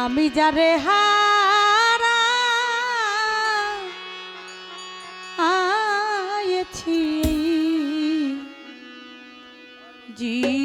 আমি যারে হারা আয়েছি জি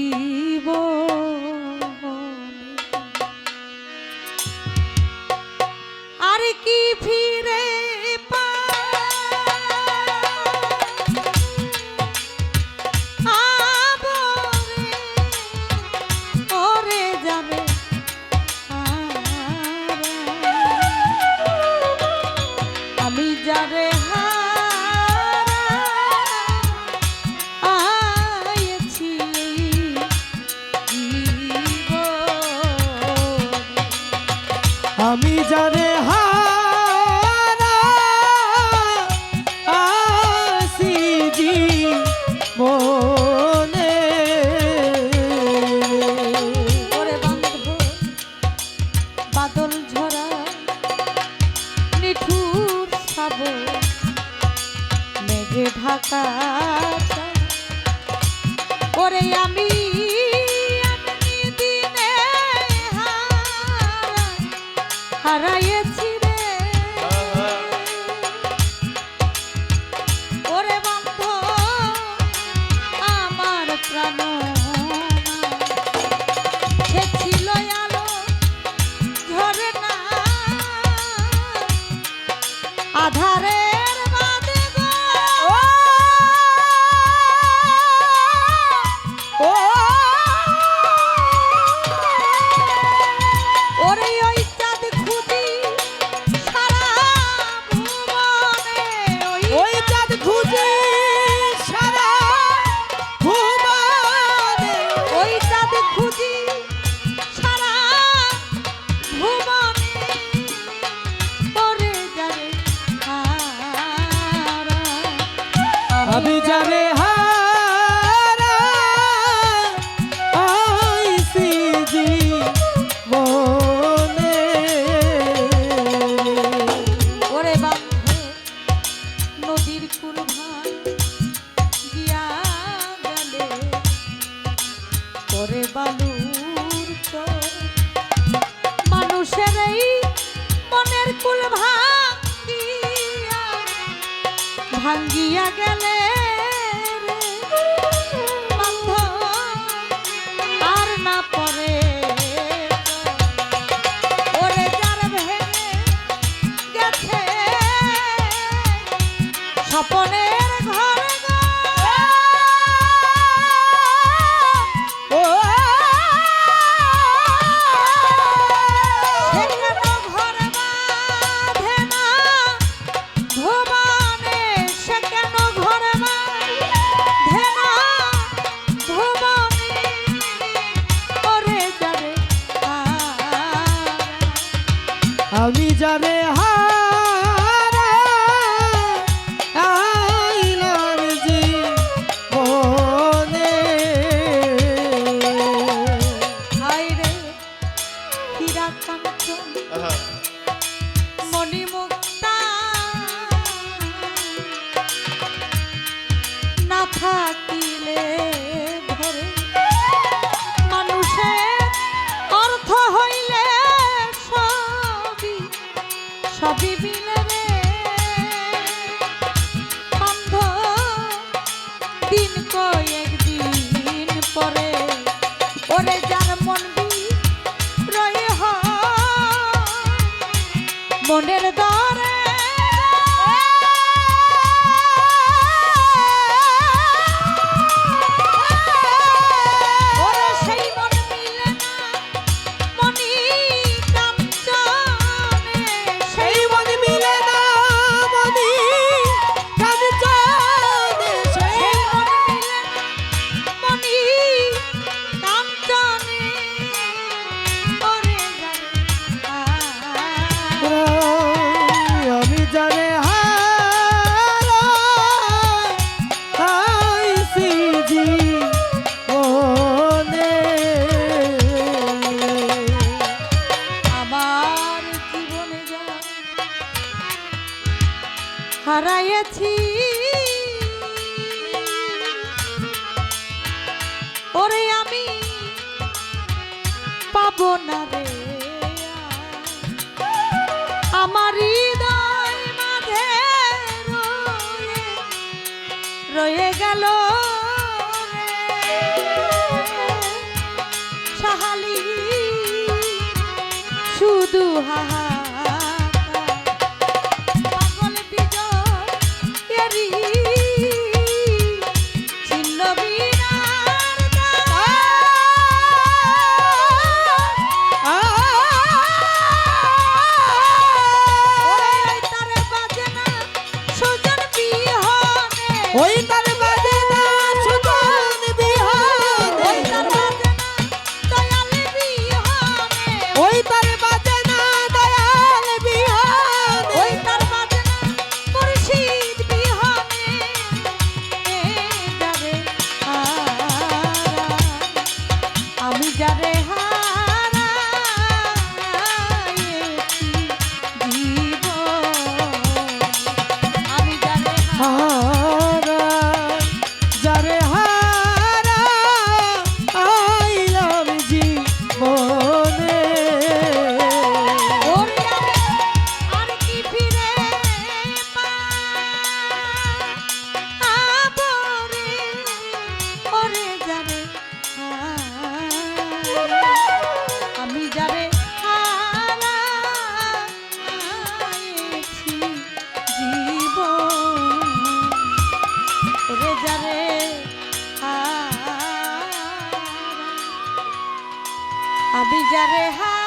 যে ঢাকা করে আমি হারাইয়েছি। করে বালুর মানুষের এই মনের কুল ভাঙ্গিয়া ভাঙ্গিয়া গেলে সবই মিলে দিন পরে ওরে যার মন বিক্রয় মনের ওরে আমি পাব না রে আমার রয়ে গেল সাহালি শুধু হা Daddy, hi. যারে আমি যারে হা